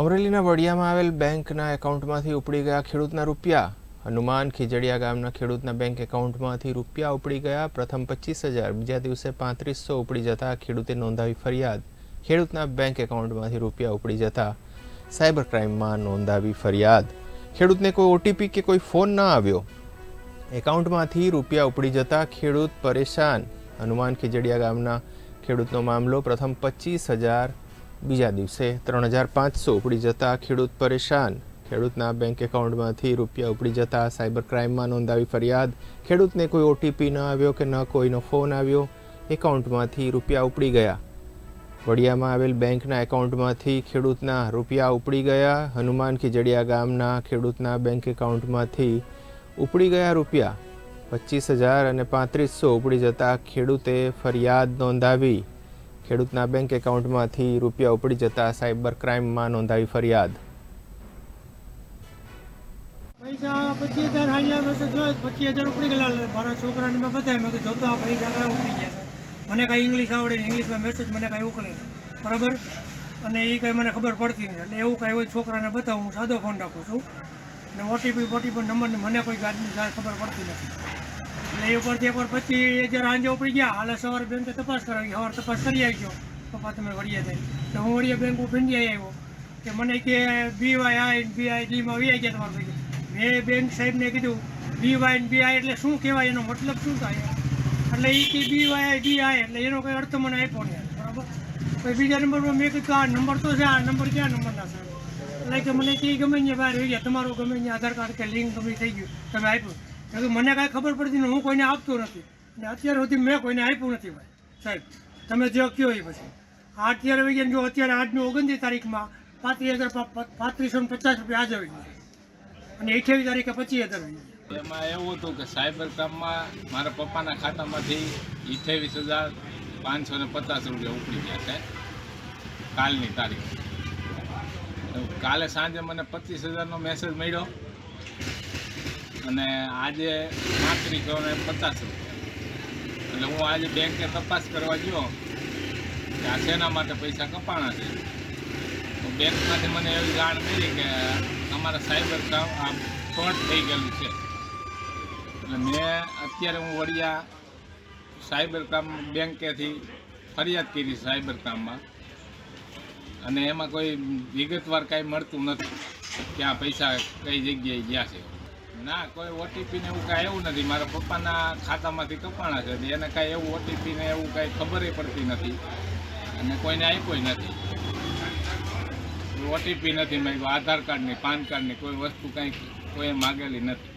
અમરેલીના વડિયામાં આવેલ બેંકના એકાઉન્ટમાંથી ઉપડી ગયા ખેડૂતના રૂપિયા. હનુમાન ખીજડીયા ગામના ખેડૂતના બેંક એકાઉન્ટમાંથી રૂપિયા ઉપડી ગયા. પ્રથમ પચીસ હજાર, બીજા દિવસે પાંત્રીસો ઉપડી જતા ખેડૂતે નોંધાવી ફરિયાદ. ખેડૂતના બેંક એકાઉન્ટમાંથી રૂપિયા ઉપડી જતા સાયબર ક્રાઇમમાં નોંધાવી ફરિયાદ. ખેડૂતને કોઈ ઓટીપી કે કોઈ ફોન ન આવ્યો. એકાઉન્ટમાંથી રૂપિયા ઉપડી જતા ખેડૂત પરેશાન. હનુમાન ખીજડીયા ગામના ખેડૂતનો મામલો પ્રથમ પચીસ હજાર બીજા દિવસે ત્રણ હજાર પાંચસો ઉપડી જતા ખેડૂત પરેશાન. ખેડૂતના બેંક એકાઉન્ટમાંથી રૂપિયા ઉપડી જતા સાયબર ક્રાઇમમાં નોંધાવી ફરિયાદ. ખેડૂતને કોઈ ઓટીપી ન આવ્યો કે ન કોઈનો ફોન આવ્યો એકાઉન્ટમાંથી રૂપિયા ઉપડી ગયા. વડિયામાં આવેલ બેંકના એકાઉન્ટમાંથી ખેડૂતના રૂપિયા ઉપડી ગયા. હનુમાન ખીજડીયા ગામના ખેડૂતના બેંક એકાઉન્ટમાંથી ઉપડી ગયા રૂપિયા. પચીસ હજાર અને પાંત્રીસો ઉપડી જતા ખેડૂતે ફરિયાદ નોંધાવી. ખેડૂતના બેંક એકાઉન્ટમાંથી રૂપિયા ઉપડી જતા સાયબર ક્રાઇમમાં નોંધાવી ફરિયાદ. મને કાંઈ ઇંગ્લિશ આવડે ઇંગ્લિશમાં મેસેજ મને કાંઈ ઉકળે નહીં. બરાબર? અને એ કાંઈ મને ખબર પડતી નથી એટલે એવું કાંઈ હોય છોકરાને બતાવું, હું સાદો ફોન રાખું છું. અને ઓટીપી ઓટીપી નંબરને મને કોઈ ગાડીની ખબર પડતી નથી. એ ઉપરથી એકવાર પચીસ હજાર સાંજે ઉપડી ગયા, હાલે સવારે બેંકે તપાસ કરાવી, સવારે તપાસ કરી આવી ગયો પપ્પા, તમે વળીએ થઈ તો હું વળીએ બેંક ઇન્ડિયા આવ્યો. કે મને કે બી વાય આઈ બી આઈ ડીમાં વી ગયા તમારા ભાઈ. મેં બેંક સાહેબને કીધું બી વાય બી આઈ એટલે શું કહેવાય? એનો મતલબ શું થાય? એટલે એ કે બી વાય ડી આઈ એટલે એનો કોઈ અર્થ મને આપ્યો નહીં. બરાબર? પછી બીજા નંબરમાં મેં કીધું, આ નંબર તો છે, આ નંબર ક્યાં નંબરના છે? એટલે કે મને કે ગમે ત્યાં બહાર રહી ગયા. તમારું ગમે ત્યાં આધાર કાર્ડ કે લિંક ગમે થઈ ગયું. તમે આપ્યું. મેં કે મને કાંઈ ખબર પડતી નહીં હું કોઈને આપતો નથી. અને અત્યાર સુધી મેં કોઈને આપ્યું નથી ભાઈ. સાહેબ, તમે જે કહો એ પછી. આ અત્યારે વહી ગયા જો અત્યારે આજની ઓગણત્રીસ તારીખમાં પાંત્રીસ હજાર પાંત્રીસો ને પચાસ રૂપિયા આજે આવી અને અઠ્યાવીસ તારીખે પચીસ હજાર આવી એમાં એવું હતું કે સાયબર ક્રાઇમમાં મારા પપ્પાના ખાતામાંથી અઠ્યાવીસ હજાર પાંચસો ને પચાસ રૂપિયા ઉપડી ગયા છે. કાલની તારીખ. કાલે સાંજે મને પચીસ હજારનો મેસેજ મળ્યો. અને આજે માત્રી ગયો પચાસ રૂપિયા. એટલે હું આજે બેંકે તપાસ કરવા ગયો કે આ શેના માટે પૈસા કપાણા છે. તો બેંકમાંથી મને એવી જાણ મળી કે અમારા સાયબર આ ફ્રોડ થઈ ગયેલું છે. એટલે મેં અત્યારે હું વડિયા સાયબર કામ બેંકેથી ફરિયાદ કરી સાયબર કામમાં. અને એમાં કોઈ વિગતવાર કાંઈ મળતું નથી કે આ પૈસા કઈ જગ્યાએ ગયા છે. ના, કોઈ ઓટીપી ને એવું કાંઈ એવું નથી. મારા પપ્પાના ખાતામાંથી કપાણા છે. એને કાંઈ એવું ઓટીપી ને એવું કાંઈ ખબર પડતી નથી. અને કોઈને આપ્યો નથી. ઓટીપી નથી માગ્યું. આધાર કાર્ડની, પાન કાર્ડની કોઈ વસ્તુ કાંઈ કોઈ માગેલી નથી.